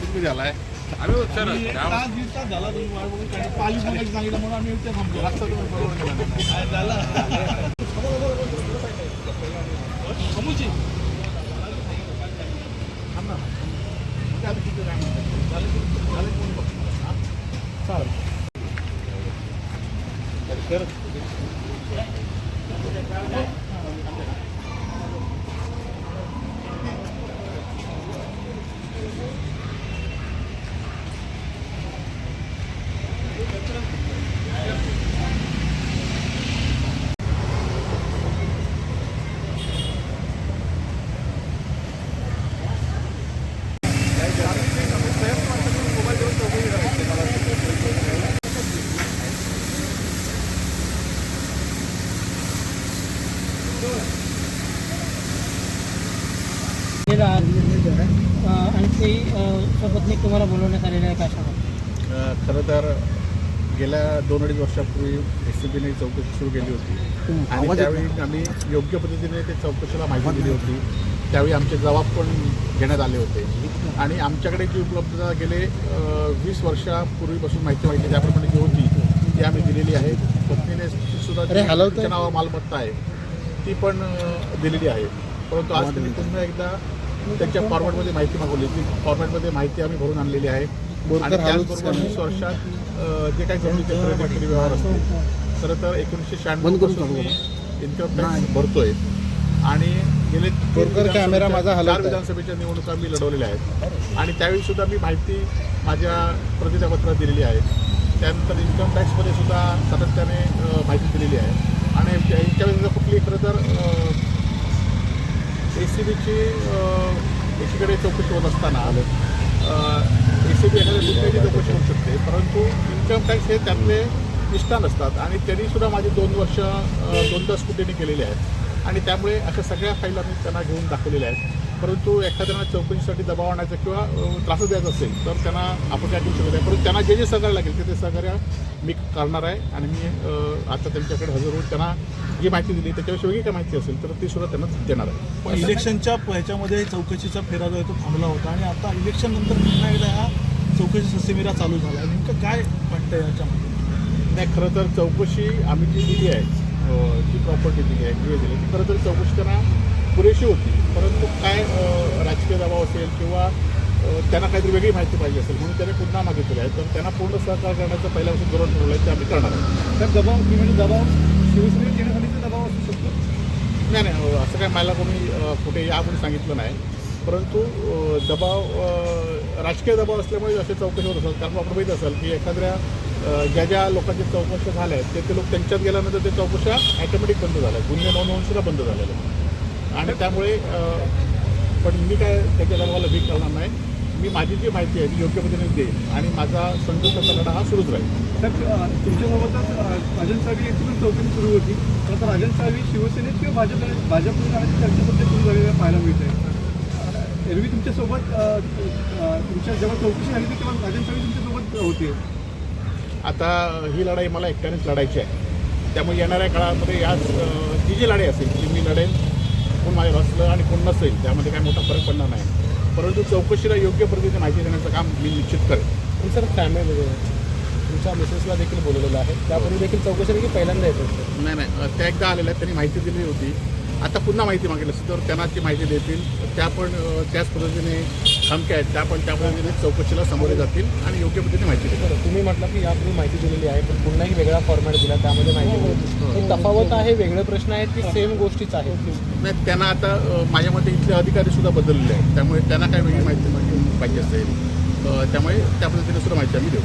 तुम्ही झालाय आम्ही सर आणि तास दीड तास झाला तुम्ही वाट बघून काही पाली बघायची सांगितलं म्हणून आम्ही इथे थांबलो रस्ता तुम्ही बरोबर गेला नाही. काय झालं समूची थांब ना. ते आता किती time आहे? झालं की- झालं की कोण बघतं? हा? चालेल. तर अ, आणखी सपत्नीक तुम्हाला बोलवण्यात आलेलं आहे अ, खरं तर गेल्या दोन अडीच वर्षापूर्वी एस सी बीने चौकशी सुरू केली होती. आणि त्यावेळी आम्ही योग्य पद्धतीने ते चौकशीला माहिती दिली होती. त्यावेळी आमचे जबाब पण घेण्यात आले होते. आणि आमच्याकडे जी उपलब्धता गेले वीस वर्षापूर्वीपासून माहिती माहिती त्याप्रमाणे जी होती ती आम्ही दिलेली आहे. पत्नीने सुद्धा नावावर मालमत्ता आहे. ती पण दिलेली आहे. परंतु आज त्यांनी पुन्हा एकदा त्यांच्या फॉर्मॅटमध्ये माहिती मागवली ती फॉर्मॅटमध्ये माहिती आम्ही भरून आणलेली आहे. आणि त्याचबरोबर वीस वर्षात जे काही जमिनीचे व्यवहार असतील. खरं तर एकोणीसशे शहाण्णवपासून मी इन्कम टॅक्स भरतोय. आणि गेले कॅमेरा माझा चार विधानसभेच्या निवडणुका मी लढवलेल्या आहेत. आणि त्यावेळी सुद्धा मी माहिती माझ्या प्रतिज्ञापत्रात दिलेली आहे. त्यानंतर इन्कम टॅक्समध्ये सुद्धा सातत्याने माहिती दिलेली आहे. आणि यांच्या वेळेला कुठली खरं तर ए सी बीची एकीकडे चौकशी होत असताना ए सी बी एखाद्या दुसऱ्याची चौकशी होऊ शकते. परंतु इन्कम टॅक्स हे त्यातले निष्ठा नसतात आणि त्यांनीसुद्धा माझी दोन वर्ष दोनदा स्कुटीने केलेली आहेत. आणि त्यामुळे अशा सगळ्या फाईल आम्ही त्यांना घेऊन दाखवलेल्या आहेत. परंतु एखाद्याला चौकशीसाठी दबाव आणायचा किंवा त्रास द्यायचा असेल तर त्यांना आपण काय करू शकत नाही परंतु त्यांना जे जे सहकार्य लागेल ते ते सहकार्य मी करणार आहे आणि मी आता त्यांच्याकडे हजर होऊन त्यांना जी माहिती दिली त्याच्याविषयी वेगळी काय माहिती असेल तर ती सुद्धा त्यांना देणार आहे. पण इलेक्शनच्या ह्याच्यामध्ये चौकशीचा फेरा जो आहे तो थांबला होता आणि आता इलेक्शन नंतर पुन्हा एकदा हा चौकशी ससेमिरा चालू झाला नेमकं काय वाटतं याच्यामध्ये? नाही खरं तर चौकशी आम्ही जी दिली आहे जी प्रॉपर्टी दिली आहे जी दिली ती खरं तर चौकशी त्यांना पुरेशी होती. परंतु काय राजकीय दबाव असेल किंवा त्यांना काहीतरी वेगळी माहिती पाहिजे असेल म्हणून त्याने पुन्हा मागितलेलं आहे. तर त्यांना पूर्ण सहकार करण्याचं पहिल्यापासून धोरण ठरवलं आहे ते आम्ही करणार आहोत. तर दबाव मी म्हणजे दबाव शिवसेनेत येण्यासाठी दबाव असू शकतो? नाही नाही असं काय मला कोणी कुठे या कोणी सांगितलं नाही. परंतु दबाव राजकीय दबाव असल्यामुळे असे चौकशी होत असतात. कारण आपण माहीत असेल की एखाद्या ज्या ज्या लोकांच्या चौकशा झाल्या आहेत ते ते लोक त्यांच्यात गेल्यानंतर ते चौकशा ॲटोमॅटिक बंद झाल्या गुन्हे नोंद होऊन सुद्धा बंद झालेल्या. आणि त्यामुळे पण मी काय त्याच्या दबावाला भीक करणार नाही. मी माझी जी माहिती आहे ती योग्य पद्धतीने देईन. आणि माझा संघर्षाचा लढा हा सुरूच राहील. तर तुमच्यासोबतच राजन सावी यांची पण चौकशी सुरू होती. तर आता राजन सावी शिवसेनेत किंवा भाजप भाजपमध्ये जाण्याची चर्चा सध्या सुरू झालेली पाहायला मिळते. एरवी तुमच्यासोबत तुमच्या जेव्हा चौकशी झाली होती तेव्हा राजन सावी तुमच्यासोबत होते. आता ही लढाई मला एकट्यानेच लढायची आहे. त्यामुळे येणाऱ्या काळामध्ये याच अं, जी जी लढाई असेल ती मी लढेन कोण माझ्या असलं आणि कोण नसेल त्यामध्ये काही मोठा फरक पडणार नाही. परंतु चौकशीला योग्य पद्धतीने माहिती देण्याचं काम मी निश्चित करेन. सर फॅमिली तुमच्या मिसेसला देखील बोलवलेलं आहे. त्यापूर्वी देखील चौकशी देखील पहिल्यांदा येतो नाही नाही. अं, त्या एकदा आलेल्या आहेत त्यांनी माहिती दिली होती. आता पुन्हा माहिती मागितली. असेल तर त्यांना ती माहिती देतील. त्या पण त्याच पद्धतीने खमक्या आहेत त्या पण त्या पद्धतीने चौकशीला सामोरे जातील आणि योग्य पद्धतीने माहिती देतील. तुम्ही म्हटलं की यापूर्वी माहिती दिलेली आहे पण पुन्हाही वेगळा फॉर्मॅट दिला त्यामध्ये माहिती दिली. ही. तफावत आहे वेगळे प्रश्न आहेत की सेम गोष्टीच आहेत? नाही त्यांना आता माझ्या मते इथले अधिकारी सुद्धा बदललेले आहेत. त्यामुळे त्यांना काय वेगळी माहिती माहिती पाहिजे असेल त्यामुळे त्या पद्धतीने सुद्धा माहिती आम्ही देऊ.